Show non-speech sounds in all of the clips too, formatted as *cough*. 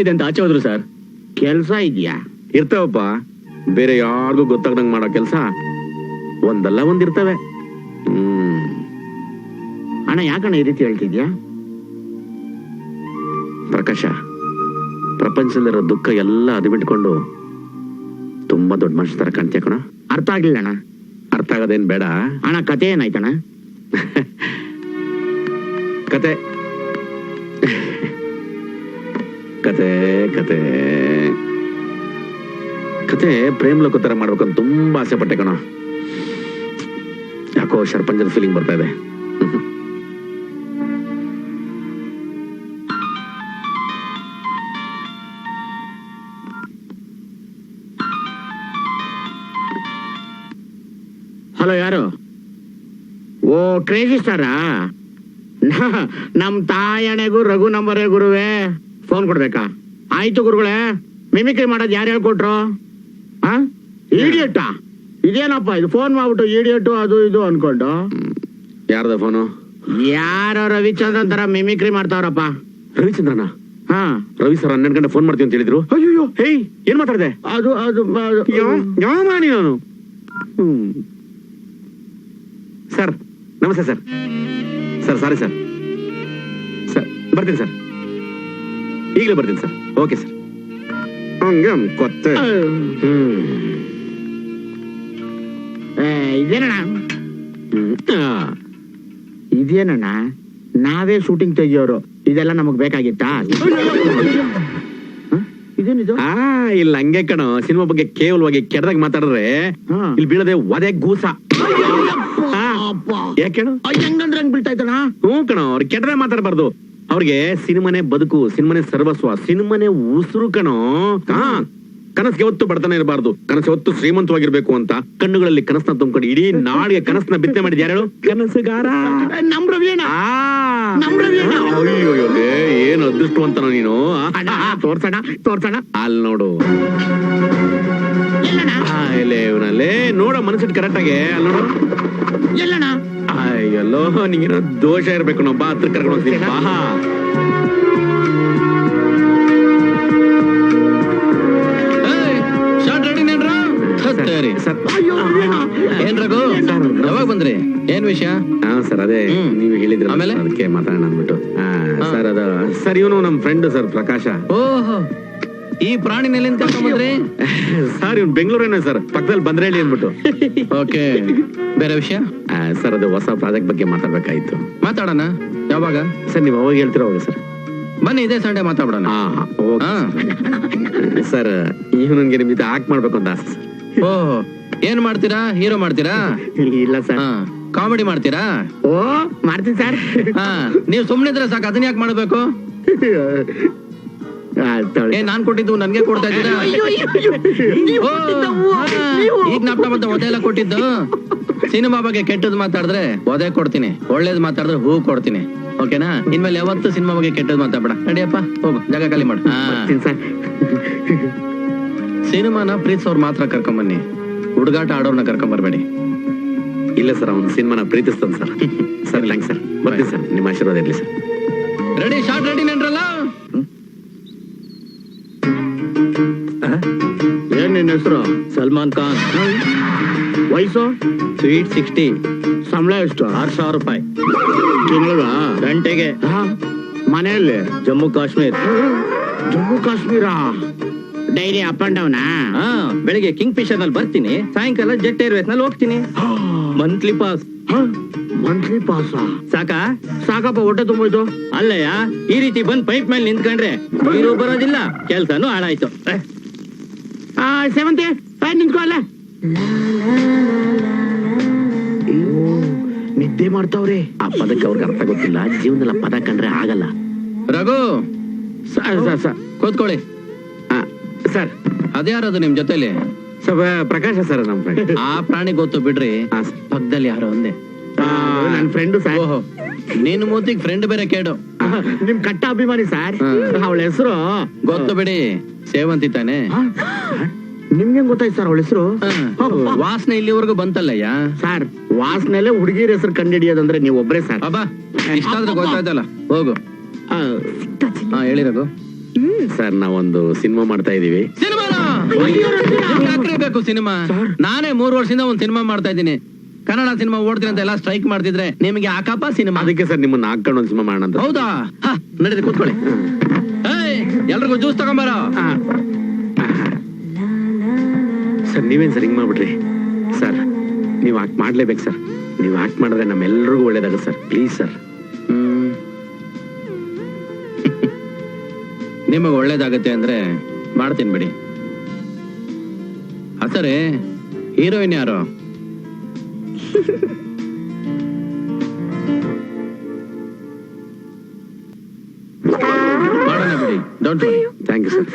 ಇದೆ ಅಂತ ಆಚೆ ಹೋದ್ರು ಸರ್. ಕೆಲ್ಸ ಇದೆಯಾ? ಇರ್ತಾವಪ್ಪ. ಬೇರೆ ಯಾರಿಗೂ ಗೊತ್ತಾಗ್ದಂಗ್ ಮಾಡೋ ಕೆಲಸ ಒಂದಲ್ಲ ಒಂದಿರ್ತವೆ ಹ್ಮ್. ಅಣ್ಣ ಯಾಕಣ್ಣ ಈ ರೀತಿ ಹೇಳ್ತಿದ್ಯಾ? ಪ್ರಕಾಶ ಪ್ರಪಂಚದಲ್ಲಿರೋ ದುಃಖ ಎಲ್ಲ ಅದು ಬಿಟ್ಕೊಂಡು ತುಂಬಾ ದೊಡ್ಡ ಮನುಷ್ಯ ತರ ಕಾಣ್ತೀಯ ಕಣ. ಅರ್ಥ ಆಗ್ಲಿಲ್ಲ ಅಣ್ಣ. ಅರ್ಥ ಆಗೋದೇನ್ ಬೇಡ. ಅಣ್ಣ ಕತೆ ಏನಾಯ್ತಣ್ಣ? *laughs* ಕತೆ. ಕತೆ ಕತೆ ಕತೆ ಪ್ರೇಮ್ ಲೋಕ ಮಾಡ್ಬೇಕಂತ ತುಂಬಾ ಆಸೆ ಪಟ್ಟೆ ಕಣ. ಯಾಕೋ ಶರ್ಪಂಜದ ಫೀಲಿಂಗ್ ಬರ್ತಾ ಇದೆ. ಹಲೋ ಯಾರು? ಓ ಕ್ರೇಜಿ ಸ್ಟಾರಾ? ನಮ್ ತಾಯಣೆಗೂ ರಘು ನಂಬರೇ ಗುರುವೆ. ಫೋನ್ ಕೊಡ್ಬೇಕಾ? ಆಯ್ತು ಗುರುಗಳೇ ಮಿಮಿಕ್ರಿ ಮಾಡೋದು ಯಾರು ಹೇಳ್ಕೊಟ್ರು? ಆ? ಇಡಿಯಟ್ಟಾ ಇದೇನಪ್ಪ ಇದು ಫೋನ್ ಮಾಡ್ಬಿಟ್ಟು ಇಡಿಯಟ್ಟು ಅದು ಇದು ಅನ್ಕೊಂಡು? ಯಾರ್ದ ಫೋನು ಯಾರೋ ರವಿಚಂದ್ರನ್ ತರ ಮಿಮಿಕ್ರಿ ಮಾಡ್ತಾವ್ರಪ್ಪ. ರವಿಚಂದ್ರನ? ಹಾ. ರವಿ ಸರ್ ಹನ್ನೆರಡು ಗಂಟೆ ಫೋನ್ ಮಾಡ್ತೀನಿ ಅಂತ ಹೇಳಿದ್ರು. ಅಯ್ಯೋ ಹೇಯ್ ಏನ್ ಮಾತಾಡಿದೆ? ಅದು ಅದು ಯಾವ ಮಾಡಿ ನಾನು ಹ್ಮ್. ಸರ್ ನಮಸ್ತೆ sir. Sir sorry sir. Sir ಬರ್ತೀನಿ ಸರ್. ಈಗಲೇ ಬರ್ತೀನಿ ಸರ್. Okay sir. ಹಂಗೆ ಕೊತ್ತೆ. ಹ್ಮ್. ಏ, ಇದೇನಣ್ಣ? ಇದೇನಣ್ಣ? ನಾವೇ ಶೂಟಿಂಗ್ ತೆಗಿಯೋರು. ಇದೆಲ್ಲ ನಮಗ್ ಬೇಕಾಗಿತ್ತಾ? ಇದೇನಿದು ಆ ಇಲ್ಲ ಹಂಗೆ ಕಣ ಸಿನಿಮಾ ಬಗ್ಗೆ ಕೇವಲವಾಗಿ ಕೆಡದಾಗ ಮಾತಾಡಿದ್ರೆ ಹಾ. ಇಲ್ಲಿ ಬೀಳದೆ ಒದೆ ಗೂಸ ಆ, ಅಪ್ಪ. ಯಾಕೆ ಹೇಳು ಅಯ್ಯ, ಹೆಂಗಂದ್ರೆ ಹಂಗ್ ಬೀಳ್ತಾ ಇದ್ದಣ್ಣ ಹ್ಞೂ ಕಣೋ ಅವ್ರು ಕೆಡದೆ ಮಾತಾಡಬಾರ್ದು ಅವ್ರಿಗೆ ಸಿನಿಮಾನೇ ಬದುಕು ಸಿನಿಮಾನೇ ಸರ್ವಸ್ವ ಸಿನಿಮಾನೇ ಉಸಿರು ಕಣೋ. ಹಾ ಕನಸಿಗೆ ಯಾವತ್ತು ಬಡತನ ಇರಬಾರ್ದು. ಕನಸು ಯಾವತ್ತು ಶ್ರೀಮಂತವಾಗಿರ್ಬೇಕು ಅಂತ ಕಣ್ಣುಗಳಲ್ಲಿ ಕನಸನ್ನ ತುಂಬಿಕೊಂಡು ಇಡೀ ನಾಡಿಗೆ ಕನಸನ್ನ ಬಿತ್ತನೆ ಮಾಡಿದ ಯಾರು ಕನಸುಗಾರ. ನಮ್ ರವಿ ಆ. ನಮ್ ರವಿ ಅಣ್ಣ. ಅಯ್ಯೋ ಏನ್ ಅದೃಷ್ಟವಂತನ ನೀನು? ತೋರ್ಸಣ ತೋರ್ಸಣ ಅಲ್ಲಿ ನೋಡು. ಇವ್ನಲ್ಲೇ ನೋಡ ಮನಸ್ಸಿಟ್ಟು ಕರೆಕ್ಟ್ ಆಗಿ ಅಲ್ಲಿ ನೋಡು. ಎಲ್ಲಣ್ಣ. ಅಯ್ಯಲ್ಲೋ ನಿಂಗೇನೋ ದೋಷ ಇರ್ಬೇಕು ನಾವು ಬಾ ಹತ್ರ ಕರ್ಕೊಂಡು ಹೋಗ್ತೀನಿ. ಬಾ. ವಿಷಯ? ಹಾ ಸರ್ ಅದೇ ಹ್ಮ್. ನೀವು ಹೇಳಿದ್ರೆ ಆಮೇಲೆ? ಅದಕ್ಕೆ ಮಾತಾಡೋಣ ಅಂದ್ಬಿಟ್ಟು. ಹಾ. ಸರ್ ಅದು ಸರ್ ಇವನು ನಮ್ಮ ಫ್ರೆಂಡ್ ಸರ್ ಪ್ರಕಾಶ. ಓಹೋ ಈ ಪ್ರಾಣಿ ನೆಲೆ ಕರ್ಕೊಂಡ್ ಬಂದ್ರಿ ಸರ್ ಇವ್ನು ಬೆಂಗಳೂರೇನೆ ಸರ್ ಪಕ್ಕದಲ್ಲಿ ಬಂದ್ರೇಳಿ ಅಂದ್ಬಿಟ್ಟು. ಓಕೆ ಬೇರೆ ವಿಷಯ? ಆ, ಸರ್ ಅದು ಹೊಸ ಪ್ರಾಜೆಕ್ಟ್ ಬಗ್ಗೆ ಮಾತಾಡ್ಬೇಕಾಯ್ತು ಮಾತಾಡೋಣ ಯಾವಾಗ? ಸರ್ ನೀವು ಅವಾಗ ಹೇಳ್ತೀರ ಅವಾಗ ಸರ್ ಬನ್ನಿ ಇದೇ ಸಂಡೆ ಮಾತಾಡೋಣ ಹಾ ಹಾ, ಸರ್ ಇವನಿಗೆ ನಿಮ್ ಜೊತೆ ಆಕ್ಟ್ ಮಾಡ್ಬೇಕು ಅಂತ ಆಸೆ ಓಹೋ ಏನ್ ಮಾಡ್ತೀರಾ? ಹೀರೋ ಮಾಡ್ತೀರಾ? ಇಲ್ಲ ಸರ್ ಹಾ. ಕಾಮಿಡಿ ಮಾಡ್ತೀರಾ? ಓ ಮಾಡ್ತೀನಿ ಸರ್. ಹಾ ನೀವು ಇದ್ರೆ ಸಾಕು ಅದನ್ನ ಯಾಕೆ ಮಾಡಬೇಕು? ಏ ನಾನ್ ಕೊಟ್ಟಿದ್ದು ನನ್ಗೆ ಕೊಡ್ತಾ ಇದ್ದೀರಾ? ಓ, ಹಾ, ಈಗ ನಾಪ್ಟ ಮತ್ತೆ ಒದೆ ಎಲ್ಲ ಕೊಟ್ಟಿದ್ದು. ಸಿನಿಮಾ ಬಗ್ಗೆ ಕೆಟ್ಟದ್ ಮಾತಾಡಿದ್ರೆ ಒದೆ ಕೊಡ್ತೀನಿ ಒಳ್ಳೇದ್ ಮಾತಾಡಿದ್ರೆ ಹೂ ಕೊಡ್ತೀನಿ. ಓಕೆನಾ? ಇನ್ಮೇಲೆ ಯಾವತ್ತು ಸಿನಿಮಾ ಬಗ್ಗೆ ಕೆಟ್ಟದ್ ಮಾತಾಡ್ಬೇಡ. ನಡಿಯಪ್ಪ ಹೋಗು ಜಾಗ ಖಾಲಿ ಮಾಡು. ಸಿನಿಮಾನ ಪ್ರೀತ್ಸ್ ಸರ್. ಸಿನಿಮಾನ ಪ್ರೀತಿಸೋರ್ ಮಾತ್ರ ಕರ್ಕೊಂಬನ್ನಿ. ಹುಡುಗಾಟ ಆಡೋರ್ನ ಕರ್ಕೊಂಬರ್ಬೇಡಿ. ಇಲ್ಲ ಸರ್ ಅವನು ಸಿನಿಮಾನ ಪ್ರೀತಿಸ್ತಾನೆ ಸರ್. Sir thanks sir. ಬರ್ತೀನಿ ಸರ್ ನಿಮ್ಮ ಆಶೀರ್ವಾದ ಇರಲಿ ಸರ್. ರೆಡಿ ಶಾರ್ಟ್ ರೆಡಿ ನೆನ್ರಲ್ಲ ಏನ್ ನಿನ್ನ ಹೆಸರು? ಸಲ್ಮಾನ್ ಖಾನ್. ವಯಸ್ಸು? ಸ್ವೀಟ್ ಸಿಕ್ಸ್ಟಿ ಸಂಬಳ ಎಷ್ಟು? ಆರ್ ಸಾವಿರ ರೂಪಾಯಿ. ತಿಂಗಳ ಗಂಟೆಗೆ. ಮನೆಯಲ್ಲಿ? Jammu Kashmir. Jammu Kashmir? Daily up and down? ಹಾ ಬೆಳಿಗ್ಗೆ ಕಿಂಗ್ ಫಿಶರ್ನಲ್ಲಿ ಬರ್ತೀನಿ. ಸಾಯಂಕಾಲ ಜೆಟ್ ಏರ್ವೇಸ್ನಲ್ಲಿ ಹೋಗ್ತೀನಿ ಮಂತ್ಲಿ ಪಾಸ್ ಮಂತ್ಲಿ ಪಾಸ್ ಸಾಕಾ? ಸಾಕಪ್ಪ ಹೊಟ್ಟೆ ತುಂಬೋಯ್ತು ಅಲ್ಲಯ್ಯ ಈ ರೀತಿ ಬಂದ್ ಪೈಪ್ ಮೇಲೆ ನಿಂತ್ಕೊಂಡ್ರೆ ನೀರು ಬರೋದಿಲ್ಲ. ಕೆಲ್ಸನೂ ಹಾಳಾಯ್ತು. ಆ, ಸೇವಂತಿ ಅಲ್ಲ. ನಿದ್ದೆ ಮಾಡ್ತಾವ್ರೆ. ಆ ಪದಕ್ಕೆ ಅವ್ರಿಗೆ ಅರ್ಥ ಗೊತ್ತಿಲ್ಲ. ಜೀವನದಲ್ಲಿ ಪದ ಕಂಡ್ರೆ ಆಗಲ್ಲ. ರಘು. ಸರ್ ಸರ್ ಸರ್ ಕೂತ್ಕೊಳ್ಳಿ. ಸರ್ ಅದ್ಯಾರದು ನಿಮ್ ಜೊತೆಲಿ? ಸ್ವಲ್ಪ ಪ್ರಕಾಶ ಸರ್ ನಮ್ ಫ್ರೆಂಡ್ ಆ ಪ್ರಾಣಿ ಗೊತ್ತು ಬಿಡ್ರಿ. ಹಾ. ಪಕ್ಕದಲ್ಲಿ ಯಾರೋ ಒಂದೇ. ನನ್ ಫ್ರೆಂಡ್ ಸರ್ ಓಹೋ ನಿನ್ ಮೂತಿಗ್ ಫ್ರೆಂಡ್ ಬೇರೆ ಕೇಡು. ನಿಮ್ ಕಟ್ಟ ಅಭಿಮಾನಿ ಸರ್. ಅವಳ ಹೆಸರು? ಗೊತ್ತು ಬಿಡಿ ಸೇವಂತಿ ತಾನೆ. ನಿಮ್ಗೆ ಗೊತ್ತಾಯ್ತು ಸರ್ ಅವಳ ಹೆಸರು. ವಾಸನೆ ಇಲ್ಲಿವರೆಗೂ ಬಂತಲ್ಲಯ್ಯ? ಸರ್ ವಾಸನೆಲೆ ಹುಡುಗಿರ ಹೆಸರು ಕಂಡಿಡಿಯೋದಂದ್ರೆ ನೀವು ಒಬ್ರೇ ಸರ್ ಅಬ್ಬಾ ಇಷ್ಟಾದ್ರೂ ಗೊತ್ತಾಯ್ತಲ್ಲ. ಹೋಗು. ಹಾ ಹೇಳಿರೋದು ಸರ್ ನಾವೊಂದು ಸಿನಿಮಾ ಮಾಡ್ತಾ ಇದೀವಿ. ಬೇಕು ಸಿನಿಮಾ. ನಾನೇ ಮೂರು ವರ್ಷದಿಂದ ಒಂದು ಸಿನಿಮಾ ಮಾಡ್ತಾ ಇದ್ದೀನಿ. ಕನ್ನಡ ಸಿನಿಮಾ ಓಡ್ತೀನಿ ಅಂತ ಎಲ್ಲ ಸ್ಟ್ರೈಕ್ ಮಾಡ್ತಿದ್ರೆ ನಿಮಗೆ ಹಾಕಪ್ಪ ಸಿನಿಮಾ? ಅದಕ್ಕೆ ಸರ್ ನಿಮ್ಮನ್ನ ಹಾಕೊಂಡು ಒಂದು ಸಿನಿಮಾ ಮಾಡೋಣ ಹೌದಾ? ಹಾ ನಡೀರಿ ಕೂತ್ಕೊಳ್ಳಿ. ಎಲ್ರಿಗೂ ಜ್ಯೂಸ್ ತಗೊಂಬಾರ. ಸರ್ ನೀವೇನ್ ಸರ್ ಹಿಂಗ್ ಮಾಡ್ಬಿಟ್ರಿ? ಸರ್ ನೀವು ಆಕ್ಟ್ ಮಾಡ್ಲೇಬೇಕು ಸರ್. ನೀವು ಆಕ್ಟ್ ಮಾಡಿದ್ರೆ ನಮ್ಮೆಲ್ಲರಿಗೂ ಒಳ್ಳೇದಾಗ ಸರ್. Please sir. ನಿಮಗೆ ಒಳ್ಳೇದಾಗತ್ತೆ ಅಂದ್ರೆ ಮಾಡ್ತೀನಿ ಬಿಡಿ. ಹಸರೆ ಹೀರೋಯಿನ್ ಯಾರು? ಮಾಡೋಣ ಬಿಡಿ don't worry thank you sir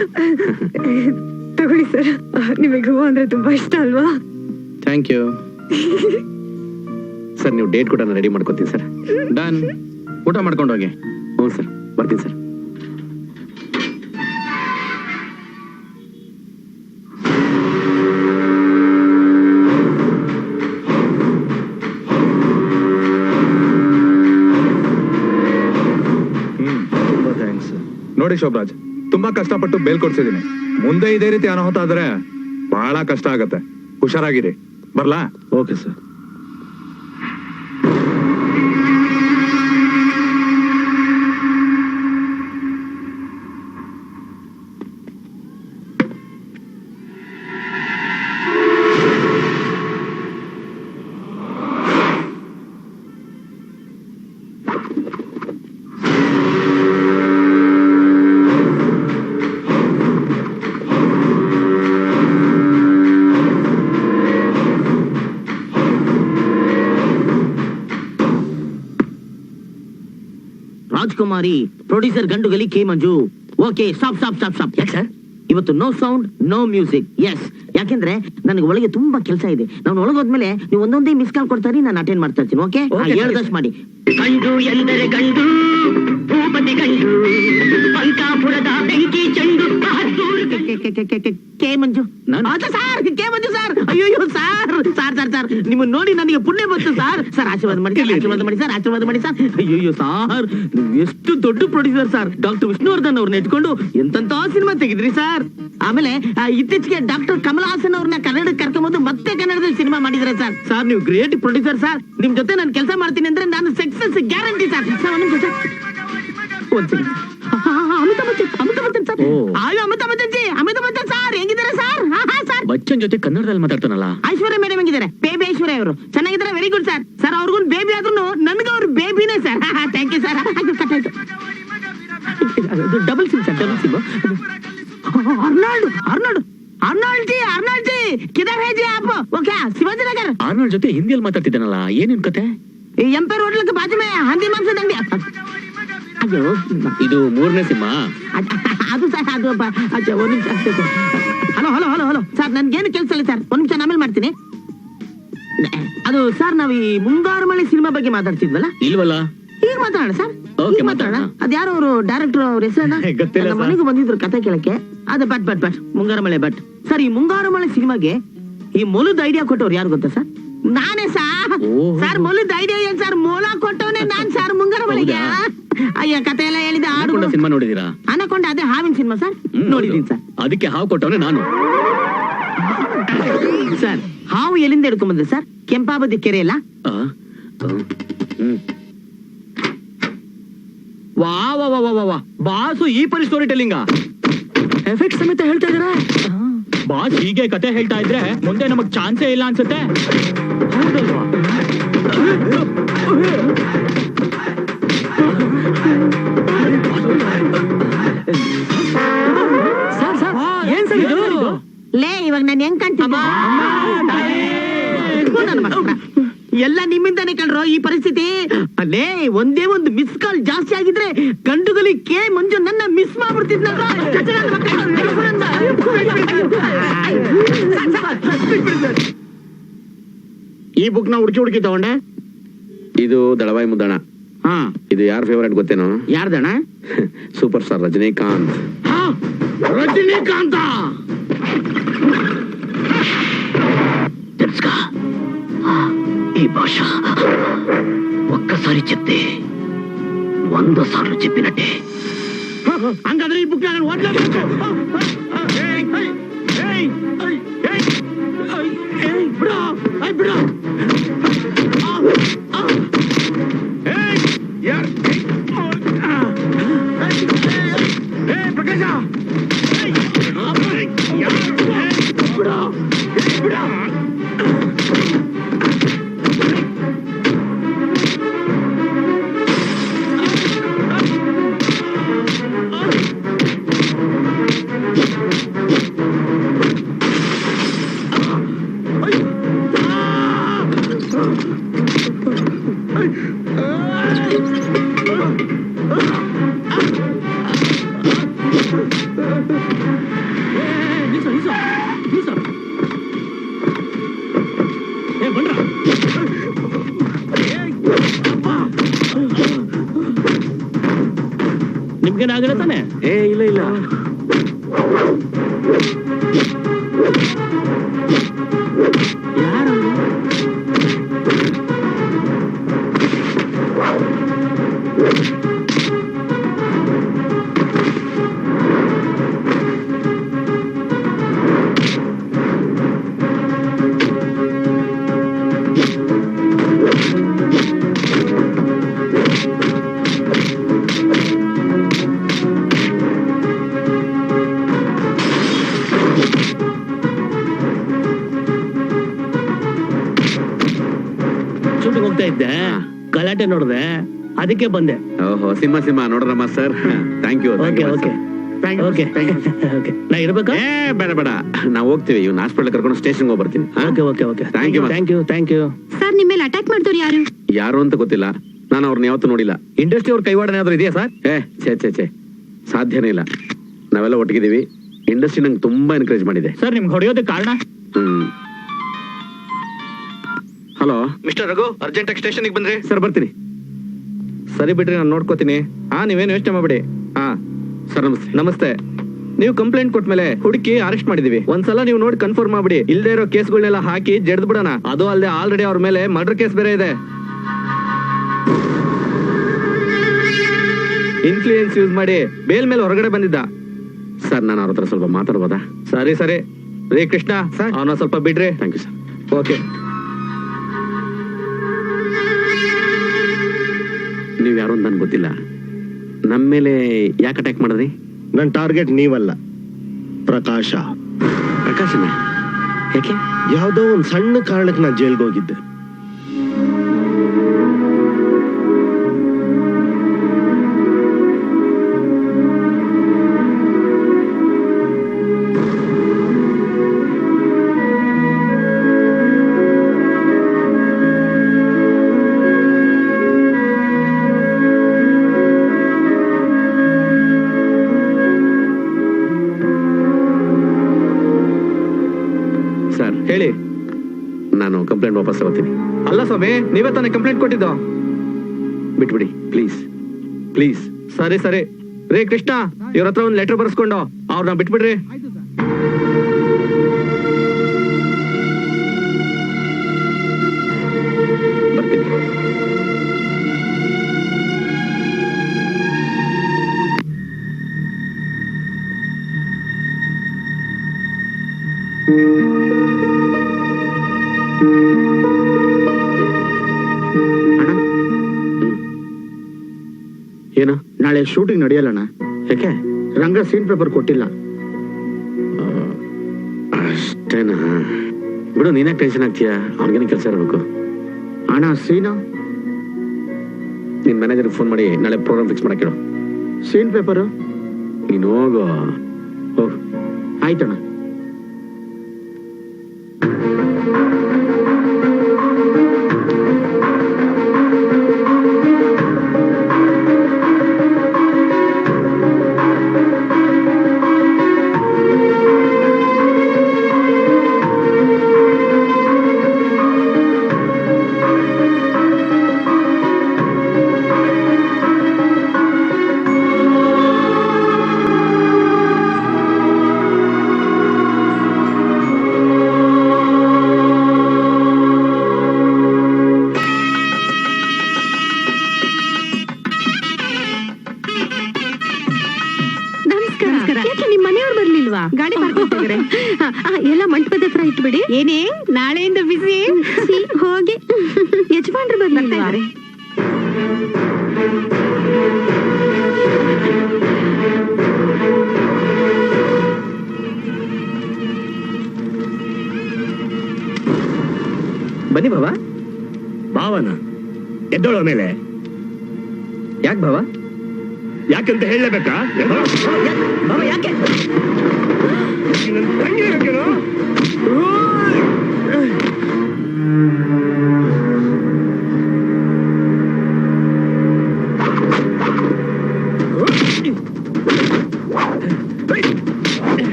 ತಗೊಳ್ಳಿ ಸರ್ ನಿಮಗೆ ಹೂವು ಅಂದ್ರೆ ತುಂಬಾ ಇಷ್ಟ ಅಲ್ವಾ? ಥ್ಯಾಂಕ್ ಯು ಸರ್ ನೀವು ಡೇಟ್ ಕೂಡ ರೆಡಿ ಮಾಡ್ಕೊತೀನಿ ಸರ್ ಡನ್. ಊಟ ಮಾಡ್ಕೊಂಡು ಹೋಗಿ. ಹ್ಞೂ ಸರ್ ಬರ್ತೀನಿ ಸರ್ ನೋಡಿ ಶೋಭರಾಜ್, ತುಂಬಾ ಕಷ್ಟಪಟ್ಟು ಬೇಲ್ ಕೊಡ್ಸಿದೀನಿ ಮುಂದೆ ಇದೇ ರೀತಿ ಅನಾಹುತ ಆದ್ರೆ ಬಹಳ ಕಷ್ಟ ಆಗತ್ತೆ. ಹುಷಾರಾಗಿರಿ. ಬರ್ಲಾ? Okay sir. ರಾಜ್ಕುಮಾರಿ ಪ್ರೊಡ್ಯೂಸರ್ ಗಂಡು ಗಲಿ K Manju. Okay stop stop stop stop ಯಾಕೆ ಸರ್ ಇವತ್ತು no sound no music yes ಯಾಕೆಂದ್ರೆ ನನಗೆ ಒಳಗೆ ತುಂಬಾ ಕೆಲಸ ಇದೆ. ನಾನು ಒಳಗೋದ್ಮೇಲೆ ನೀವು ಒಂದೊಂದೇ ಮಿಸ್ ಕಾಲ್ ಕೊಡ್ತಾರೆ ನಾನು ಅಟೆಂಡ್ ಮಾಡ್ತಾ ಇರ್ತೀನಿ. ಓಕೆ ಹೇಳ್ದಷ್ಟು ಮಾಡಿ. ಗಂಡು ಎಂದರೆ ಗಂಡು ಭೂಪತಿ ಗಂಡು ಪಂಕಾಪುರದ ಬೆಂಕಿ ಚೆಂಡು. K- Manju. Sir K Manju sir. ಅಯ್ಯೋ ಸರ್ ಸರ್ ಸರ್ ಸರ್. ನಿಮ್ಮನ್ನ ನೋಡಿ ನನಗೆ ಪುಣ್ಯ ಬಂತು ಸರ್. ಸರ್ ಆಶೀರ್ವಾದ ಮಾಡಿ ಆಶೀರ್ವಾದ ಮಾಡಿ ಸರ್ ಆಶೀರ್ವಾದ ಮಾಡಿ ಸರ್. ಅಯ್ಯೋ ಸರ್. ನೀವು ಎಷ್ಟು ದೊಡ್ಡ ಪ್ರೊಡ್ಯೂಸರ್ ಸರ್. ಡಾಕ್ಟರ್ ವಿಷ್ಣುವರ್ಧನ್ ಅವ್ರನ್ನ ಇಟ್ಕೊಂಡು ಎಂತೆಂತ ಸಿನಿಮಾ ತೆಗಿದ್ರಿ ಸರ್. ಆಮೇಲೆ ಆ, ಇತ್ತೀಚೆಗೆ ಡಾಕ್ಟರ್ ಕಮಲ್ ಹಾಸನ್ ಅವ್ರನ್ನ ಕನ್ನಡಕ್ಕೆ ಕರ್ಕೊಂಬಂದು ಮತ್ತೆ ಕನ್ನಡದಲ್ಲಿ ಸಿನಿಮಾ ಮಾಡಿದ್ರೆ ಸರ್. ಸರ್ ನೀವು ಗ್ರೇಟ್ ಪ್ರೊಡ್ಯೂಸರ್ ಸರ್. ನಿಮ್ ಜೊತೆ ನಾನು ಕೆಲಸ ಮಾಡ್ತೀನಿ ಅಂದ್ರೆ ನಾನು ಸಕ್ಸಸ್ ಗ್ಯಾರಂಟಿ ಸರ್ ಒಂದ್ ನಿಮಿಷ ಸರ್ ಒಂದ್ ಸೆಕೆಂಡ್. ಹಾ, ಹಾ, ಹಾ, ಅಮಿತಾಬ್ ಬಚ್ಚನ್ ಅಮಿತಾಬ್ ಬಚ್ಚನ್ ಸರ್ ಅಮಿತಾಬ್ ಬಚ್ಚನ್ ಜಿ ಅಮಿತಾಬ್ ಬಚ್ಚನ್ ಸರ್ ಹೆಂಗಿದ್ದಾರೆ ಸರ್ ಹಾ ಹಾ ಸರ್ ಬಚ್ಚನ್ ಜೊತೆ ಕನ್ನಡದಲ್ಲಿ ಮಾತಾಡ್ತಾನಲ್ಲ? ಐಶ್ವರ್ಯ ಮೇಡಮ್ ಹೆಂಗಿದ್ದಾರೆ? ಬೇಬಿ ಐಶ್ವರ್ಯ ಅವರು. ಚೆನ್ನಾಗಿದ್ದಾರೆ ವೆರಿ ಗುಡ್ ಸರ್ ಸರ್ ಅವ್ರಿಗೂ ಬೇಬಿ ಆದ್ರೂ ನನ್ಗೆ ಅವ್ರ ಬೇಬಿನೇ sir thank you sir ಕಟ್ಟಾಯ್ತು double SIM sir double SIM Arnold Arnold. Arnold ji Arnold ji. ಕಿದರ್ ಹೇ ಜಿ ಆಪ್. ಓಕೆ ಶಿವಾಜಿ ನಗರ್ ಅರ್ನಾಲ್ಡ್ ಜೊತೆ ಹಿಂದಿಯಲ್ಲಿ ಮಾತಾಡ್ತಿದ್ದಾನಲ್ಲ ಏನೇನ್ ಕತೆ? ಎಂಪೈರ್ ಹೋಟ್ಲಕ್ಕೆ ಬಾಜು ಮೇ ಹಂದಿ ಮಾಂಸದ ಅಂಗಡಿ ಅದು ಇದು ಮೂರನೇ ಸಿನಿಮಾ ಅದ್- ಸರ್ ಅದು ಅಜ್ಜ ಒಂದು ನಿಮಿಷ hello hello hello hello. Sir ನನ್ಗೇನು ಕೆಲಸ ಇಲ್ಲ ಸರ್. ಒಂದು ನಿಮಿಷ ಆಮೇಲೆ ಮಾಡ್ತೀನಿ. ಅದು ಸರ್ ನಾವ್ ಈ ಮುಂಗಾರು ಮಳೆ ಸಿನಿಮಾ ಬಗ್ಗೆ ಮಾತಾಡ್ತಿದ್ವಲ್ಲ? ಇಲ್ವಲ್ಲ? ಈಗ ಮಾತಾಡೋಣ ಸರ್. ಈಗ ಮಾತಾಡೋಣ. ಮಾತಾಡೋಣ. ಅದ್ ಯಾರು ಅವರು ಡೈರೆಕ್ಟರ್ ಅವ್ರ ಹೆಸರನ್ನ. *laughs* ಮನೆಗೂ ಬಂದಿದ್ರು ಕತೆ ಕೇಳಕ್ಕೆ. ಅದ ಬಟ್ ಬಟ್ ಬಟ್ ಮುಂಗಾರು ಮಳೆ ಬಟ್. ಸರ್ ಈ ಮುಂಗಾರು ಮಳೆ ಸಿನಿಮಾಗೆ ಈ ಮೊಲದ ಐಡಿಯಾ ಕೊಟ್ಟವ್ರು ಯಾರು ಗೊತ್ತಾ ಸರ್? ಸರ್ ಮೊಲದ ಐಡಿಯಾ ಏನ್ ಸರ್ ಮೂಲ ಕೊಟ್ಟವನೇ ನಾನ್ ಸರ್ ಮುಂಗರ ಬಳಿಗೆ ಅಯ್ಯ ಕತೆ ಎಲ್ಲ ಹೇಳಿದ ಹಾಡು ಸಿನಿಮಾ ನೋಡಿದೀರಾ? ಅನಕೊಂಡ ಅದೇ ಹಾವಿನ ಸಿನಿಮಾ ಸರ್? ನೋಡಿದೀನಿ ಸರ್. ಅದಕ್ಕೆ ಹಾವು ಕೊಟ್ಟವನೆ ನಾನು. ಸರ್ ಹಾವು ಎಲ್ಲಿಂದ ಹಿಡ್ಕೊಂಡ್ ಬಂದ್ರೆ ಸರ್? ಕೆಂಪಾಬದಿ ಕೆರೆ ಅಲ್ಲ? ವಾ ವಾ ವಾ ವಾ ವಾ ಬಾಸು ಈ ಪರಿ ಸ್ಟೋರಿ ಟೆಲ್ಲಿಂಗ ಎಫೆಕ್ಟ್ ಸಮೇತ ಹೇಳ್ತಾ ಇದ್ರ ಬಾಸ್ ಹೀಗೆ ಕತೆ ಹೇಳ್ತಾ ಇದ್ರೆ ಮುಂದೆ ನಮಗ್ ಚಾನ್ಸೇ ಇಲ್ಲ ಅನ್ಸುತ್ತೆ. ಹೌದಲ್ವಾ? ಸರ್ ಸರ್ ಏನ್ ಸರ್ ಇದು ಲೇ ಇವಾಗ ನಾನು ಹೆಂಗ್ ಕಾಣ್ತೀನಿ. ಎಲ್ಲ ನಿಮ್ಮಿಂದಾನೆ ಕಣ್ರೋ ಈ ಪರಿಸ್ಥಿತಿ ಅಲ್ಲೇ ಒಂದೇ ಒಂದು ಮಿಸ್ ಕಾಲ್ ಜಾಸ್ತಿ ಆಗಿದ್ರೆ ಗಂಡುಗಲಿ ಕೆ ಮಂಜು ನನ್ನ ಮಿಸ್ ಮಾಡ್ಬಿಡ್ತಿದ್ನಲ್ಲ. ಈ ಬುಕ್ ನ ಹುಡುಕಿ ಹುಡುಕಿ ತಗೊಂಡೆ ಇದು ದಳವಾಯಿ ಮುದ್ದಣ ಹಾ ಇದು ಯಾರ ಫೇವರೇಟ್ ಗೊತ್ತೇನೋ ಯಾರ್ದಣ್ಣ ಸೂಪರ್ ಸ್ಟಾರ್ ರಜನಿಕಾಂತ್ ಹಾ, ರಜನಿಕಾಂತ తెలుసుగా ఈ భాష ఒక్కసారి చెప్తే వంద సార్లు చెప్పినట్టే ಹಂಗಾದ್ರೆ ಈ ಬುಕ್ ನಾನು ಓದ್ಲೇಬೇಕು ಏಯ್, ಏಯ್, ಏಯ್, ಏಯ್, ಏಯ್, ಏಯ್, ಏಯ್, ಬಿಡು, ಏಯ್, ಬಿಡು. ಆ, ಅದಕ್ಕೆ ಬಂದೆ. ಓಹೋ ಸಿಂಹ ಸಿಂಹ ನೋಡ್ರಮ್ಮ sir. Thank you okay okay okay ನಾ ಇರ್ಬೇಕಾ? ಏ ಬೇಡ ಬೇಡ. ನಾವು ಹೋಗ್ತೀವಿ. ಇವ್ನ ಹಾಸ್ಪಿಟಲ್ ಕರ್ಕೊಂಡು ಸ್ಟೇಷನ್ ಹೋಗಿ ಬರ್ತೀನಿ ಹಾ? Okay okay okay you, ma'am. Thank you thank you sir ನಿಮ್ಮ ಮೇಲೆ ಅಟ್ಯಾಕ್ ಮಾಡಿದವ್ರು ಯಾರು? ಯಾರು ಅಂತ ಗೊತ್ತಿಲ್ಲ. ನಾನು ಅವ್ರನ್ನ ಯಾವತ್ತೂ ನೋಡಿಲ್ಲ. ಇಂಡಸ್ಟ್ರಿ ಅವ್ರ ಕೈವಾಡ ಏನಾದ್ರು ಇದೆಯಾ ಸರ್? ಏ ಛೇ ಛೇ ಛೇ. ಸಾಧ್ಯನೇ ಇಲ್ಲ. ನಾವೆಲ್ಲ ಒಟ್ಟಿಗಿದ್ದೀವಿ. ಇಂಡಸ್ಟ್ರಿ ನಂಗೆ ತುಂಬಾ ಎನ್ಕರೇಜ್ ಮಾಡಿದೆ. ಸರ್ ನಿಮ್ಗೆ ಹೊಡೆಯೋದಕ್ಕೆ ಕಾರಣ? ಹ್ಮ್. ಹಲೋ ಮಿಸ್ಟರ್ ರಘು ಅರ್ಜೆಂಟ್ ಆಗಿ ಸ್ಟೇಷನ್ಗೆ ಬಂದ್ರಿ. ಸರ್ ಬರ್ತೀನಿ. ಸರಿ ಬಿಡ್ರಿ ನಾನು ನೋಡ್ಕೋತೀನಿ. ಹಾ ನೀವೇನು ಯೋಚನೆ ಮಾಡಬೇಡಿ. ಹಾ ಸರ್ ನಮಸ್ತೆ. ನಮಸ್ತೆ. ನೀವು ಕಂಪ್ಲೇಂಟ್ ಕೊಟ್ಮೇಲೆ ಹುಡುಕಿ ಅರೆಸ್ಟ್ ಮಾಡಿದೀವಿ. ಒಂದ್ಸಲ ನೀವು ನೋಡಿ ಕನ್ಫರ್ಮ್ ಮಾಡ್ಬಿಡಿ. ಇಲ್ಲದೆ ಇರೋ ಕೇಸ್ಗಳನ್ನೆಲ್ಲ ಹಾಕಿ ಜಡ್ದು ಬಿಡೋಣ. ಅದು ಅಲ್ಲದೆ ಆಲ್ರೆಡಿ ಅವ್ರ ಮೇಲೆ ಮರ್ಡರ್ ಕೇಸ್ ಬೇರೆ ಇದೆ. ಇನ್ಫ್ಲೂಯೆನ್ಸ್ ಯೂಸ್ ಮಾಡಿ ಬೇಲ್ ಮೇಲೆ ಹೊರಗಡೆ ಬಂದಿದ್ದ. ಸರ್ ನಾನು ಅವ್ರ ಹತ್ರ ಸ್ವಲ್ಪ ಮಾತಾಡ್ಬೋದಾ? ಸರಿ ಸರಿ. ರೇ ಕೃಷ್ಣ ಅವನ ಸ್ವಲ್ಪ ಬಿಡ್ರಿ. ಥ್ಯಾಂಕ್ ಯು ಸರ್ ಓಕೆ ನೀವು ಯಾರು ಅಂತ ನನ್ಗೆ ಗೊತ್ತಿಲ್ಲ. ನಮ್ಮ ಮೇಲೆ ಯಾಕೆ ಅಟ್ಯಾಕ್ ಮಾಡಿದ್ರಿ? ನನ್ನ ಟಾರ್ಗೆಟ್ ನೀವಲ್ಲ. ಪ್ರಕಾಶ. ಪ್ರಕಾಶನ? ಯಾಕೆ? ಯಾವುದೋ ಒಂದು ಸಣ್ಣ ಕಾರಣಕ್ಕೆ ನಾನು ಜೈಲ್ಗೆ ಹೋಗಿದ್ದೆ. ಹೇಳಿ. ನಾನು ಕಂಪ್ಲೇಂಟ್ ವಾಪಸ್ ತಗೋತೀನಿ. ಅಲ್ಲ ಸ್ವಾಮಿ ನೀವೇ ತಾನೇ ಕಂಪ್ಲೇಂಟ್ ಕೊಟ್ಟಿದ್ದು? ಬಿಟ್ಬಿಡಿ ಪ್ಲೀಸ್ ಪ್ಲೀಸ್ ಸರಿ ಸರಿ. ರೇ ಕೃಷ್ಣ ಇವ್ರ ಹತ್ರ ಒಂದು ಲೆಟರ್ ಬರ್ಸ್ಕೊಂಡು ಅವ್ರನ್ನ ಬಿಟ್ಬಿಡ್ರಿ. ಬರ್ತೀನಿ. ಅಣ್ಣ ಶೂಟಿಂಗ್ ನಡೆಯಲ್ಲಣ್ಣ. ಯಾಕೆ? ರಂಗ ಸೀನ್ ಪೇಪರ್ ಕೊಟ್ಟಿಲ್ಲ. ಅಷ್ಟೇನಾ? ಬಿಡು ನೀನೇ ಟೆನ್ಷನ್ ಆಗ್ತೀಯಾ? ಅವ್ನಿಗೇನು ಕೆಲಸ ಇರಬೇಕು? ಅಣ್ಣ ಸೀನು ನಿನ್ನ ಮ್ಯಾನೇಜರ್ಗೆ ಫೋನ್ ಮಾಡಿ ನಾಳೆ ಪ್ರೋಗ್ರಾಮ್ ಫಿಕ್ಸ್ ಮಾಡಕ್ಕೆ ಹೇಳು. ಸೀನ್ ಪೇಪರು ನೀನು ಹೋಗು. ಹೋಗು. ಆಯ್ತಣ್ಣ. ಏನೇ ನಾಳೆಯಿಂದ ಬಿಸಿ ಹೋಗಿ. ಯಜಮಾನ್ರು ಬರ್ಲಿಲ್ವಾ ಬನ್ನಿ ಬಾವ ಭಾವನ ಎದ್ದೋಳ ಮೇಲೆ. ಯಾಕೆ ಬಾವ ಯಾಕಂತ ಹೇಳಬೇಕಾ ಯಾಕೆ? ನೋಡಪ್ಪ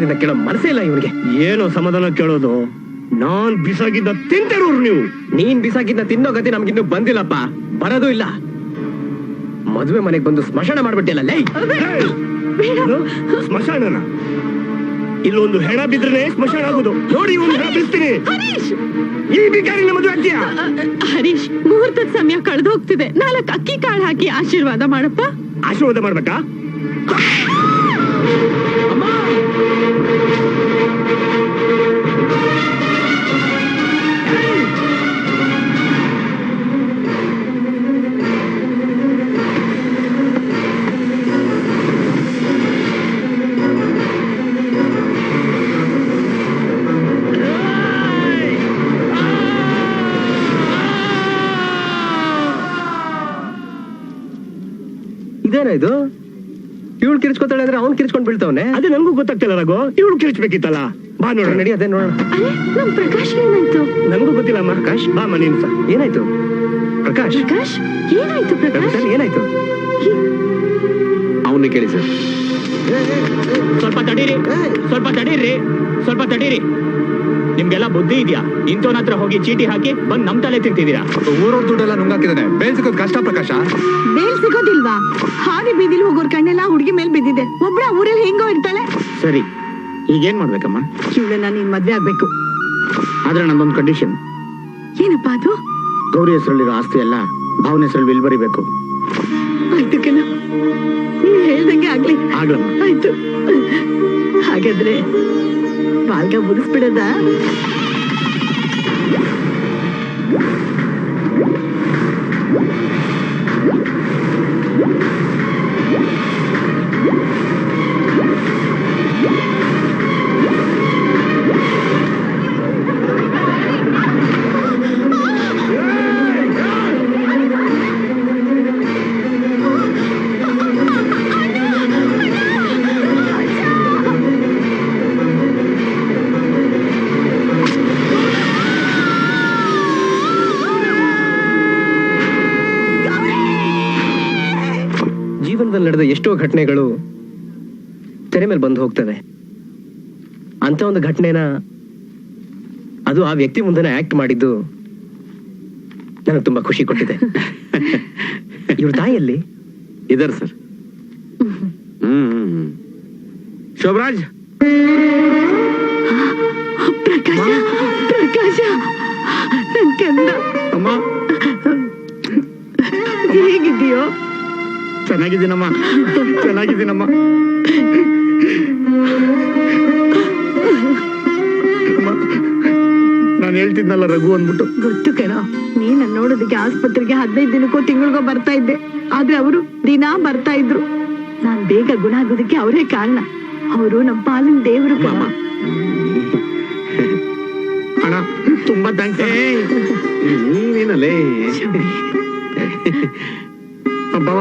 ಸಮಾಧಾನದಿಂದ ಕೇಳೋ ಮನಸ್ಸೇ ಇಲ್ಲ ಇವನಿಗೆ. ಏನು ಸಮಾಧಾನ ಕೇಳೋದು? ನಾನ್ ಬಿಸಾಗಿದ್ದ ತಿಂತಿರೋರು ನೀವು. ನೀನ್ ಬಿಸಾಕಿದ್ದ ತಿನ್ನೋ ಗತಿ ನಮ್ಗಿನ್ನೂ ಬಂದಿಲ್ಲಪ್ಪ. ಬರೋದು ಇಲ್ಲ. ಮದುವೆ ಮನೆಗೆ ಬಂದು ಸ್ಮಶಾನ ಮಾಡ್ಬಿಟ್ಟಿಲ್ಲ ಲೈ? ಸ್ಮಶಾನನ? ಇಲ್ಲೊಂದು ಹೆಣ ಬಿದ್ರೆ ಸ್ಮಶಾನ ಆಗೋದು. ನೋಡಿ ಒಂದು ಹೆಣ ಬಿಸ್ತೀನಿ. ಹರೀಶ್! ಈ ಬಿಕಾರಿನ ಮದುವೆ ಆಗ್ತೀಯಾ? ಹರೀಶ್ ಮುಹೂರ್ತದ ಸಮಯ ಕಳೆದು ಹೋಗ್ತಿದೆ ನಾಲ್ಕು ಅಕ್ಕಿ ಕಾಳು ಹಾಕಿ ಆಶೀರ್ವಾದ ಮಾಡಪ್ಪ. ಆಶೀರ್ವಾದ ಮಾಡ್ಬೇಕಾ? ಕಿರ್ಚ್ಕೊತಾಳೆ ಅಂದ್ರೆ ಅವ್ನು ಕಿರ್ಚ್ಕೊಂಡ್ ಬೀಳ್ತಾವನೆ? ಅದೇ ನನಗೂ ಗೊತ್ತಾಗ್ತಿಲ್ಲ ರಘು. ಇವಳು ಕಿರ್ಚ್ಬೇಕಿತ್ತಲ್ಲ. ಬಾ ನೋಡೋಣ. ನಡಿ ಅದೇ ನೋಡೋಣ. ಅರೆ ನಮ್ ಪ್ರಕಾಶ್ ಏನಾಯ್ತು? ನನಗೂ ಗೊತ್ತಿಲ್ಲ ಅಮ್ಮ. ಪ್ರಕಾಶ್ ಬಾ ಮನೆ ಸಹ ಏನಾಯ್ತು? ಪ್ರಕಾಶ್? ಪ್ರಕಾಶ್ ಏನಾಯ್ತು ಪ್ರಕಾಶ್? ಸರ್, ಏನಾಯ್ತು? ಅವನ್ನ ಕೇಳಿ ಸರ್. ಸ್ವಲ್ಪ ತಡೀರಿ. ಸ್ವಲ್ಪ ತಡೀರಿ. ಸ್ವಲ್ಪ ತಡೀರಿ. ನಿಮ್ಗೆಲ್ಲ ಬುದ್ಧಿ ಇದೆಯಾ? ಇಂಥವ್ನ ಹತ್ರ ಹೋಗಿ ಚೀಟಿ ಹಾಕಿ ಬಂದ್ ನಮ್ ತಲೆ ತಿಂತಿದ್ದೀರಾ? ಊರವ್ರ ದುಡ್ಡೆಲ್ಲ ನುಂಗಾಕಿದ್ದಾನೆ ಬೇಲ್ ಸಿಗೋದ್ ಕಷ್ಟ ಪ್ರಕಾಶ? ಬೇಲ್ ಸಿಗೋದಿಲ್ವಾ? ಹಾದಿ ಬೀದಿಲಿ ಹೋಗೋರ್ ಕಣ್ಣೆಲ್ಲ ಹುಡುಗಿ ಮೇಲ್ ಬಿದ್ದಿದೆ. ಒಬ್ಳ ಊರಲ್ಲಿ ಹೆಂಗೋ ಇರ್ತಾಳೆ. ಸರಿ ಈಗೇನ್ ಮಾಡ್ಬೇಕಮ್ಮ? ಇವಳನ್ನ ನೀನ್ ಮದ್ವೆ ಆಗ್ಬೇಕು. ಆದ್ರೆ ನಂದೊಂದು ಕಂಡೀಷನ್ ಏನಪ್ಪಾ ಅದು? ಗೌರಿ ಹೆಸರಲ್ಲಿರೋ ಆಸ್ತಿ ಎಲ್ಲ ಭಾವನ ಹೆಸರಲ್ಲಿ ಬಿಲ್ ಬರಿಬೇಕು ಆಯ್ತು ಕಣ ನೀನ್ ಹೇಳ್ದಂಗೆ ಆಗ್ಲಿ. ಆಗ್ಲಮ್ಮ. ಆಯ್ತು. ಹಾಗಾದ್ರೆ ಬಾಲ್ಗ ಮುಗಿಸ್ಬಿಡದ? ಜೀವನದಲ್ಲಿ ನಡೆದ ಎಷ್ಟೋ ಘಟನೆಗಳು ತೆರೆ ಮೇಲೆ ಬಂದು ಹೋಗ್ತವೆ. ಅಂತ ಒಂದು ಘಟನೆನ ಅದು ಆ ವ್ಯಕ್ತಿ ಮುಂದೆ ಆಕ್ಟ್ ಮಾಡಿದ್ದು ನನಗೆ ತುಂಬಾ ಖುಷಿ ಕೊಟ್ಟಿದೆ. *laughs* ಇವ್ರ ತಾಯಿಯಲ್ಲಿ? ಇದಾರೆ ಸರ್. ಹ್ಮ್. ಶೋಭರಾಜ್. ಪ್ರಕಾಶ ಪ್ರಕಾಶ ನನ್ ಕಂದ. ಅಮ್ಮ. ಹೇಗಿದೆಯೋ ಚೆನ್ನಾಗಿದ್ದೀನಮ್ಮ. ಚೆನ್ನಾಗಿದ್ದೀನಮ್ಮ. ನಾನು ಹೇಳ್ತಿದ್ನಲ್ಲ ರಘು ಅಂದ್ಬಿಟ್ಟು. ಗೊತ್ತು ಕಣ ನೀನ್ ನೋಡೋದಕ್ಕೆ ಆಸ್ಪತ್ರೆಗೆ ಹದಿನೈದು ದಿನಕ್ಕೋ ತಿಂಗಳಿಗೋ ಬರ್ತಾ ಇದ್ದೆ. ಆದ್ರೆ ಅವರು ದಿನಾ ಬರ್ತಾ ಇದ್ರು. ನಾನ್ ಬೇಗ ಗುಣ ಆಗೋದಕ್ಕೆ ಅವರೇ ಕಾರಣ. ಅವರು ನಮ್ಮ ಪಾಲಿನ ದೇವರು ಕಣ. ಅಣ್ಣ ತುಂಬಾ ಥ್ಯಾಂಕ್ಸ್ ನೀನೇನಲ್ಲೇ ಬಾವ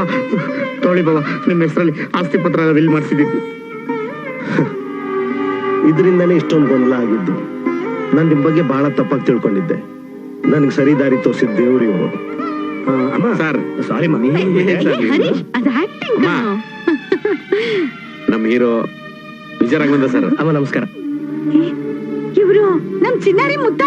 ತೋಳಿ ಬಾವ ನಿಮ್ಮ ಹೆಸರಲ್ಲಿ ಆಸ್ತಿ ಪತ್ರ ವಿಲ್ ಮಾಡಿಸಿದ್ದೀವಿ. ಇದರಿಂದನೇ ಇಷ್ಟೊಂದು ಗೊಂದಲ ಆಗಿದ್ದು. ನಾನು ನಿಮ್ಮ ಬಗ್ಗೆ ಬಹಳ ತಪ್ಪಾಗಿ ತಿಳ್ಕೊಂಡಿದ್ದೆ. ನನಗೆ ಸರಿ ದಾರಿ ತೋರಿಸಿದ ದೇವ್ರಿ ಸರ್ ಸಾರಿ. ನಮ್ಮ ಹೀರೋ ವಿಜಯ ರಾಘವೇಂದ್ರ ಸರ್. ಅಮ್ಮ ನಮಸ್ಕಾರ. ಇವರು ನಮ್ ಚಿನ್ನಾರಿ ಮುತ್ತ?